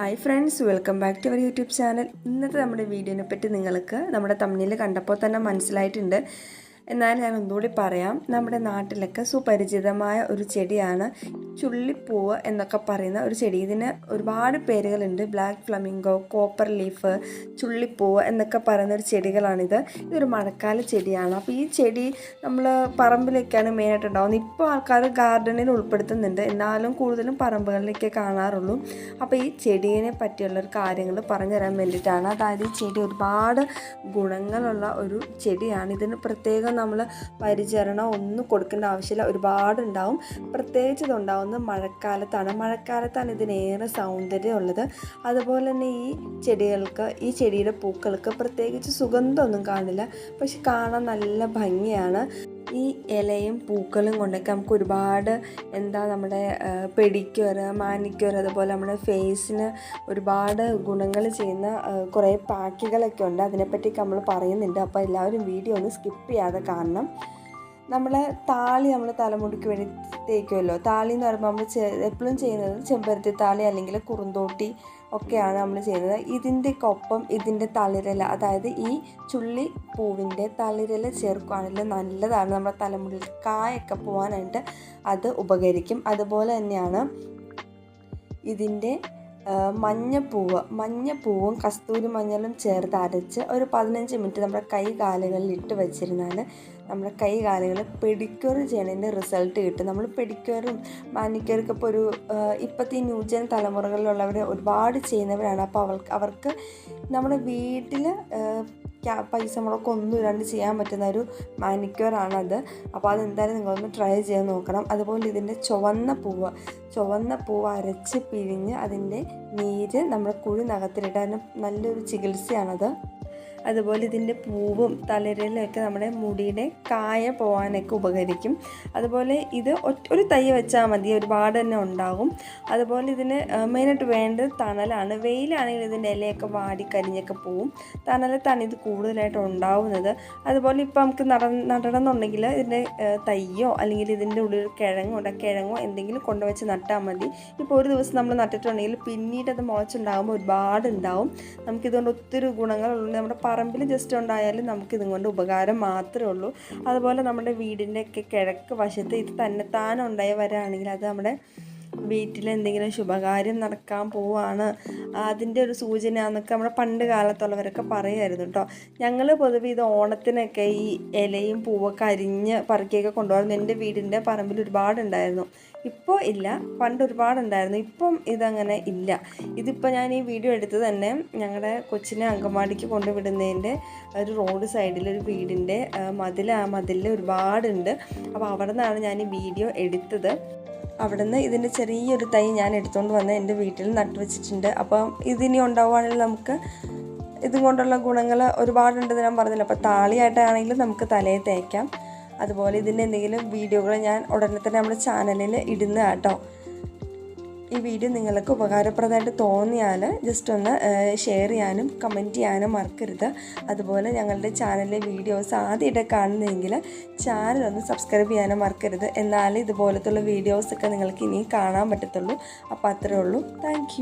Hi friends welcome back to our YouTube channel ഇന്നത്തെ നമ്മുടെ വീഡിയോനെ പറ്റി നിങ്ങൾക്ക് നമ്മുടെ തമ്മിൽ കണ്ടപ്പോൾ തന്നെ മനസ്സിലായിട്ടുണ്ട്. എന്നാൽ ഞാൻ ഒന്നുകൂടി പറയാം. നമ്മുടെ നാട്ടിലൊക്കെ സുപരിചിതമായ ഒരു ചെടിയാണ് ചുള്ളിപ്പൂവ് എന്നൊക്കെ പറയുന്ന ഒരു ചെടി. ഇതിന് ഒരുപാട് പേരുകളുണ്ട്. ബ്ലാക്ക് ഫ്ലമിംഗോ കോപ്പർ ലീഫ് ചുള്ളിപ്പൂവ് എന്നൊക്കെ പറയുന്ന ഒരു ചെടികളാണിത്. ഇതൊരു മഴക്കാല ചെടിയാണ്. അപ്പോൾ ഈ ചെടി നമ്മൾ പറമ്പിലേക്കാണ് മെയിനായിട്ട് ഉണ്ടാകുന്നത് ഇപ്പോൾ ആൾക്കാർ ഗാർഡനിൽ ഉൾപ്പെടുത്തുന്നുണ്ട്. എന്നാലും കൂടുതലും പറമ്പുകളിലൊക്കെ കാണാറുള്ളൂ. അപ്പോൾ ഈ ചെടീനെ പറ്റിയുള്ള ഒരു കാര്യങ്ങൾ പറഞ്ഞു തരാൻ വേണ്ടിയിട്ടാണ്. അതായത് ഈ ചെടി ഒരുപാട് ഗുണങ്ങളുള്ള ഒരു ചെടിയാണ്. ഇതിന് പ്രത്യേകം നമ്മൾ പരിചരണം ഒന്നും കൊടുക്കേണ്ട ആവശ്യമില്ല. ഒരുപാടുണ്ടാവും. പ്രത്യേകിച്ച് ഇതുണ്ടാവുന്നത് മഴക്കാലത്താണ്. മഴക്കാലത്താണ് ഇതിനേറെ സൗന്ദര്യം ഉള്ളത് അതുപോലെ തന്നെ ഈ ചെടികൾക്ക് ഈ ചെടിയുടെ പൂക്കൾക്ക് പ്രത്യേകിച്ച് സുഗന്ധമൊന്നും കാണില്ല പക്ഷെ കാണാൻ നല്ല ഭംഗിയാണ്. ഈ ഇലയും പൂക്കളും കൊണ്ടൊക്കെ നമുക്ക് ഒരുപാട് എന്താ നമ്മുടെ പെഡിക്യൂർ മാനിക്യൂർ അതുപോലെ നമ്മുടെ ഫേസിന് ഒരുപാട് ഗുണങ്ങൾ ചെയ്യുന്ന കുറേ പാക്കുകളൊക്കെ ഉണ്ട്. അതിനെപ്പറ്റിയൊക്കെ നമ്മൾ പറയുന്നുണ്ട്. അപ്പോൾ എല്ലാവരും വീഡിയോ ഒന്ന് സ്കിപ്പ് ചെയ്യാതെ കാണണം. നമ്മൾ താളി നമ്മൾ തലമുടിക്ക് വേണ്ടി തേക്കുമല്ലോ താളി എന്ന് പറയുമ്പോൾ നമ്മൾ എപ്പോഴും ചെയ്യുന്നത് ചെമ്പരത്തി താളി അല്ലെങ്കിൽ കുറുന്തോട്ടി ഒക്കെയാണ് നമ്മൾ ചെയ്യുന്നത്. ഇതിന്റെ ഒപ്പം ഇതിന്റെ തളിരല അതായത് ഈ ചുള്ളി പൂവിന്റെ തളിരല ചേർക്കുകയാണെങ്കിൽ നല്ലതാണ്. നമ്മുടെ തലമുടിയിൽ കായൊക്കെ പോകാനായിട്ട് അത് ഉപകരിക്കും. അതുപോലെ തന്നെയാണ് ഇതിന്റെ മഞ്ഞപ്പൂവ് മഞ്ഞപ്പൂവും കസ്തൂരി മഞ്ഞളും ചേർത്ത് അരച്ച് ഒരു പതിനഞ്ച് മിനിറ്റ് നമ്മുടെ കൈ കാലുകളിൽ ഇട്ട് വെച്ചിരുന്നാൽ നമ്മുടെ കൈ കാലുകൾ പെഡിക്യൂർ ചെയ്യണതിന്റെ റിസൾട്ട് കിട്ടും. നമ്മൾ പെഡിക്യൂറും മാനിക്യൂറൊക്കെ ഇപ്പോൾ ഒരു ഇപ്പോഴത്തെ ഈ ന്യൂജൻ തലമുറകളിലുള്ളവർ ഒരുപാട് ചെയ്യുന്നവരാണ്. അപ്പോൾ അവർക്ക് അവർക്ക് നമ്മുടെ വീട്ടിൽ പൈസ നമ്മളൊക്കെ ഒന്നും ഇല്ലാണ്ട് ചെയ്യാൻ പറ്റുന്ന ഒരു മാനിക്യൂറാണത് അപ്പോൾ അതെന്തായാലും നിങ്ങളൊന്ന് ട്രൈ ചെയ്യാൻ നോക്കണം. അതുപോലെ ഇതിന്റെ ചുവന്ന പൂവ് ചുവന്ന പൂവ് അരച്ച് പിഴിഞ്ഞ് അതിന്റെ നീര് നമ്മുടെ കുഴി നഖത്തിലിട്ട് നല്ലൊരു ചികിത്സയാണത്. അതുപോലെ ഇതിന്റെ പൂവും തലരലൊക്കെ നമ്മുടെ മുടിയുടെ കായ പോകാനൊക്കെ ഉപകരിക്കും. അതുപോലെ ഇത് ഒരു തൈ വെച്ചാൽ മതി ഒരുപാട് തന്നെ ഉണ്ടാകും അതുപോലെ ഇതിന് മെയിനായിട്ട് വേണ്ടത് തണലാണ്. വെയിലാണെങ്കിൽ ഇതിന്റെ ഇലയൊക്കെ വാടി കരിഞ്ഞൊക്കെ പോവും. തണലത്താണ് ഇത് കൂടുതലായിട്ട് ഉണ്ടാവുന്നത്. അതുപോലെ ഇപ്പോൾ നമുക്ക് നട നടണമെന്നുണ്ടെങ്കിൽ ഇതിന്റെ തയ്യോ അല്ലെങ്കിൽ ഇതിന്റെ ഉള്ളിൽ കിഴങ്ങോ കിഴങ്ങോ എന്തെങ്കിലും കൊണ്ടുവച്ച് നട്ടാൽ മതി. ഇപ്പോൾ ഒരു ദിവസം നമ്മൾ നട്ടിട്ടുണ്ടെങ്കിൽ പിന്നീട് അത് മുളച്ചുണ്ടാകുമ്പോൾ ഒരുപാട് ഉണ്ടാവും. നമുക്കിതുകൊണ്ട് ഒത്തിരി ഗുണങ്ങളുണ്ട്. നമ്മുടെ പറമ്പിൽ ജസ്റ്റ് ഉണ്ടായാലും നമുക്കിതും കൊണ്ട് ഉപകാരം മാത്രമേ ഉള്ളൂ. അതുപോലെ നമ്മുടെ വീടിന്റെയൊക്കെ കിഴക്ക് വശത്ത് ഇത് തന്നെത്താൻ ഉണ്ടായി വരാണെങ്കിൽ അത് നമ്മുടെ വീട്ടിൽ എന്തെങ്കിലും ശുഭകാര്യം നടക്കാൻ പോവാണ്. അതിന്റെ ഒരു സൂചന എന്നൊക്കെ നമ്മുടെ പണ്ട് കാലത്തുള്ളവരൊക്കെ പറയുമായിരുന്നു കേട്ടോ ഞങ്ങൾ പൊതുവെ ഇത് ഓണത്തിനൊക്കെ ഈ ഇലയും പൂവൊക്കെ അരിഞ്ഞ് പറക്കിയൊക്കെ കൊണ്ടുപോകുന്നു എന്റെ വീടിന്റെ പറമ്പിൽ ഒരുപാടുണ്ടായിരുന്നു. ഇപ്പോൾ ഇല്ല. പണ്ട് ഒരുപാടുണ്ടായിരുന്നു. ഇപ്പം ഇതങ്ങനെ ഇല്ല. ഇതിപ്പോൾ ഞാൻ ഈ വീഡിയോ എടുത്ത് തന്നെ ഞങ്ങളുടെ കൊച്ചിനെ അങ്കമാടിക്ക് കൊണ്ടുവിടുന്നതിന്റെ ഒരു റോഡ് സൈഡിൽ ഒരു വീടിന്റെ മതിൽ ആ മതിലിൽ ഒരുപാടുണ്ട്. അപ്പോൾ അവിടെ നിന്നാണ് ഞാൻ ഈ വീഡിയോ എടുത്തത്. അവിടെ നിന്ന് ഇതിന്റെ ചെറിയൊരു തൈ ഞാൻ എടുത്തുകൊണ്ട് വന്ന് എന്റെ വീട്ടിൽ നട്ടുവെച്ചിട്ടുണ്ട് അപ്പം ഇതിനി ഉണ്ടാവുകയാണെങ്കിൽ നമുക്ക് ഇതുകൊണ്ടുള്ള ഗുണങ്ങൾ ഒരുപാടുണ്ടെന്ന് ഞാൻ പറഞ്ഞില്ല. അപ്പോൾ താളിയായിട്ടാണെങ്കിലും നമുക്ക് തലയിൽ തേക്കാം. അതുപോലെ ഇതിന്റെ എന്തെങ്കിലും വീഡിയോകൾ ഞാൻ ഉടനെ തന്നെ നമ്മുടെ ചാനലിൽ ഇടുന്ന കേട്ടോ. ഈ വീഡിയോ നിങ്ങൾക്ക് ഉപകാരപ്രദമായിട്ട് തോന്നിയാൽ ജസ്റ്റ് ഒന്ന് ഷെയർ ചെയ്യാനും കമന്റ് ചെയ്യാനും മറക്കരുത്. അതുപോലെ ഞങ്ങളുടെ ചാനലിലെ വീഡിയോസ് ആദ്യമായിട്ട് കാണുന്നതെങ്കിൽ ചാനൽ ഒന്ന് സബ്സ്ക്രൈബ് ചെയ്യാനും മറക്കരുത്. എന്നാലേ ഇതുപോലത്തുള്ള വീഡിയോസൊക്കെ നിങ്ങൾക്ക് ഇനിയും കാണാൻ പറ്റത്തുള്ളൂ. അപ്പോൾ അത്രേ ഉള്ളൂ. താങ്ക്